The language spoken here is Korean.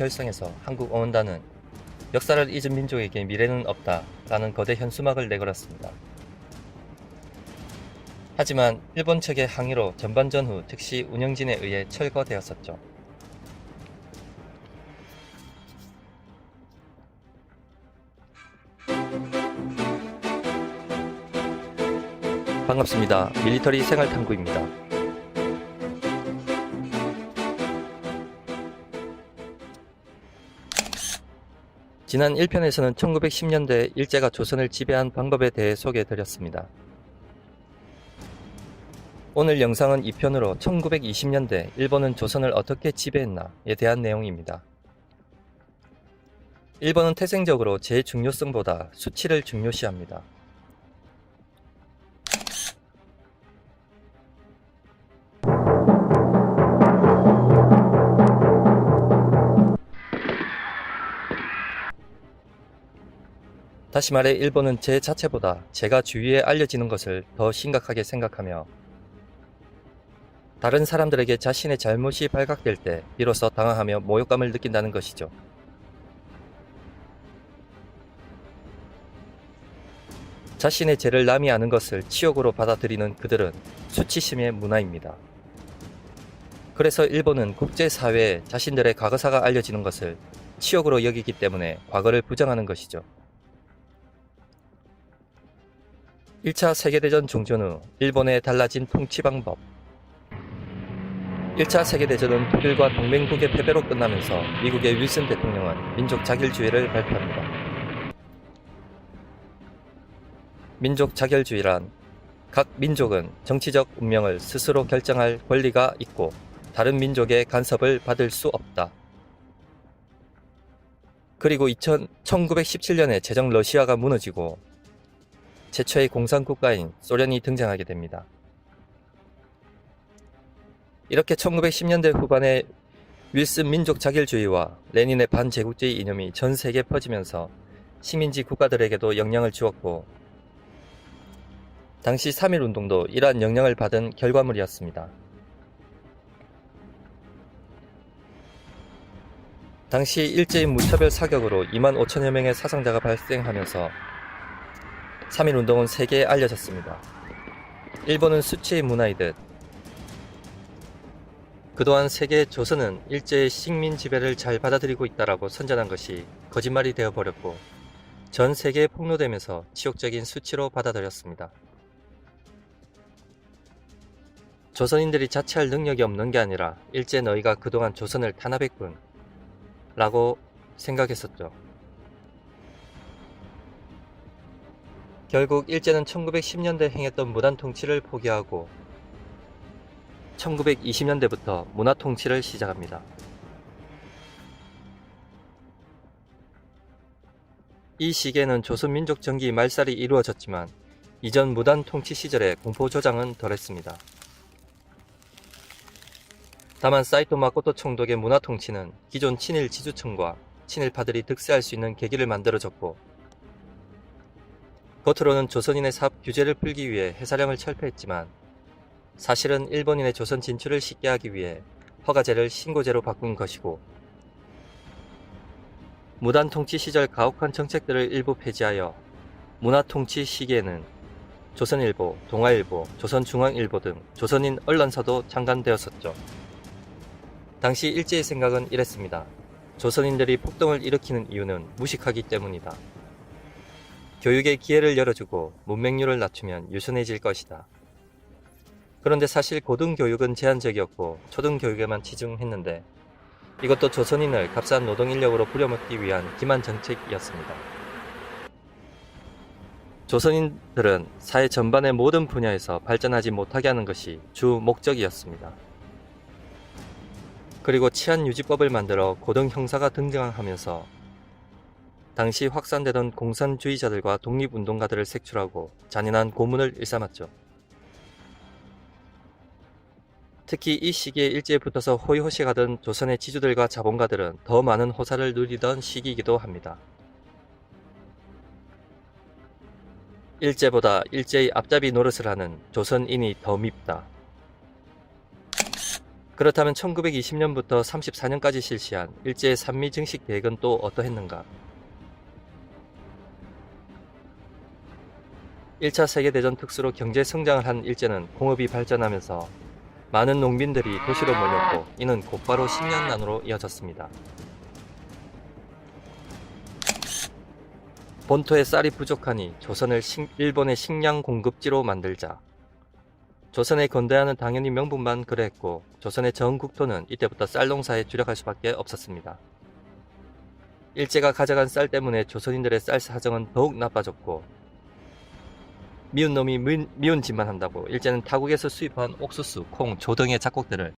결성해서 한국 언단은 역사를 잊은 민족에게 미래는 없다 라는 거대 현수막을 내걸었습니다. 하지만 일본 측의 항의로 전반전 후 즉시 운영진에 의해 철거되었었죠. 반갑습니다. 밀리터리 생활탐구입니다. 지난 1편에서는 1910년대 일제가 조선을 지배한 방법에 대해 소개해드렸습니다. 오늘 영상은 2편으로 1920년대 일본은 조선을 어떻게 지배했나에 대한 내용입니다. 일본은 태생적으로 제 중요성보다 수치를 중요시합니다. 다시 말해 일본은 제 자체보다 제가 주위에 알려지는 것을 더 심각하게 생각하며 다른 사람들에게 자신의 잘못이 발각될 때 비로소 당황하며 모욕감을 느낀다는 것이죠. 자신의 죄를 남이 아는 것을 치욕으로 받아들이는 그들은 수치심의 문화입니다. 그래서 일본은 국제사회에 자신들의 과거사가 알려지는 것을 치욕으로 여기기 때문에 과거를 부정하는 것이죠. 1차 세계대전 종전 후 일본의 달라진 통치 방법 1차 세계대전은 독일과 동맹국의 패배로 끝나면서 미국의 윌슨 대통령은 민족 자결주의를 발표합니다. 민족 자결주의란 각 민족은 정치적 운명을 스스로 결정할 권리가 있고 다른 민족의 간섭을 받을 수 없다. 그리고 2000, 1917년에 제정 러시아가 무너지고 최초의 공산국가인 소련이 등장하게 됩니다. 이렇게 1910년대 후반에 윌슨 민족 자결주의와 레닌의 반제국주의 이념이 전 세계에 퍼지면서 식민지 국가들에게도 영향을 주었고 당시 3.1 운동도 이러한 영향을 받은 결과물이었습니다. 당시 일제인 무차별 사격으로 2만 5천여 명의 사상자가 발생하면서 3.1운동은 세계에 알려졌습니다. 일본은 수치의 문화이듯 그동안 세계 조선은 일제의 식민 지배를 잘 받아들이고 있다라고 선전한 것이 거짓말이 되어버렸고 전 세계에 폭로되면서 치욕적인 수치로 받아들였습니다. 조선인들이 자체할 능력이 없는 게 아니라 일제 너희가 그동안 조선을 탄압했군 라고 생각했었죠. 결국 일제는 1910년대 행했던 무단 통치를 포기하고 1920년대부터 문화 통치를 시작합니다. 이 시기에는 조선민족 정기 말살이 이루어졌지만 이전 무단 통치 시절에 공포 조장은 덜했습니다. 다만 사이토 마코토 총독의 문화 통치는 기존 친일 지주층과 친일파들이 득세할 수 있는 계기를 만들어줬고 겉으로는 조선인의 사업 규제를 풀기 위해 해사령을 철폐했지만 사실은 일본인의 조선 진출을 쉽게 하기 위해 허가제를 신고제로 바꾼 것이고 무단 통치 시절 가혹한 정책들을 일부 폐지하여 문화 통치 시기에는 조선일보, 동아일보, 조선중앙일보 등 조선인 언론사도 창간되었었죠. 당시 일제의 생각은 이랬습니다. 조선인들이 폭동을 일으키는 이유는 무식하기 때문이다. 교육의 기회를 열어주고 문맹률을 낮추면 유순해질 것이다. 그런데 사실 고등교육은 제한적이었고 초등교육에만 치중했는데 이것도 조선인을 값싼 노동인력으로 부려먹기 위한 기만 정책이었습니다. 조선인들은 사회 전반의 모든 분야에서 발전하지 못하게 하는 것이 주 목적이었습니다. 그리고 치안 유지법을 만들어 고등 형사가 등장하면서 당시 확산되던 공산주의자들과 독립운동가들을 색출하고 잔인한 고문을 일삼았죠. 특히 이 시기에 일제에 붙어서 호의호식하던 조선의 지주들과 자본가들은 더 많은 호사를 누리던 시기이기도 합니다. 일제보다 일제의 앞잡이 노릇을 하는 조선인이 더 밉다. 그렇다면 1920년부터 34년까지 실시한 일제의 산미 증식 계획은 또 어떠했는가? 1차 세계대전 특수로 경제 성장을 한 일제는 공업이 발전하면서 많은 농민들이 도시로 몰렸고 이는 곧바로 식량난으로 이어졌습니다. 본토에 쌀이 부족하니 조선을 식- 일본의 식량 공급지로 만들자. 조선의 건대화는 당연히 명분만 그랬고 조선의 전 국토는 이때부터 쌀 농사에 주력할 수밖에 없었습니다. 일제가 가져간 쌀 때문에 조선인들의 쌀 사정은 더욱 나빠졌고 미운 놈이 미, 미운 짓만 한다고. 일제는 타국에서 수입한 옥수수, 콩, 조 등의 작곡들을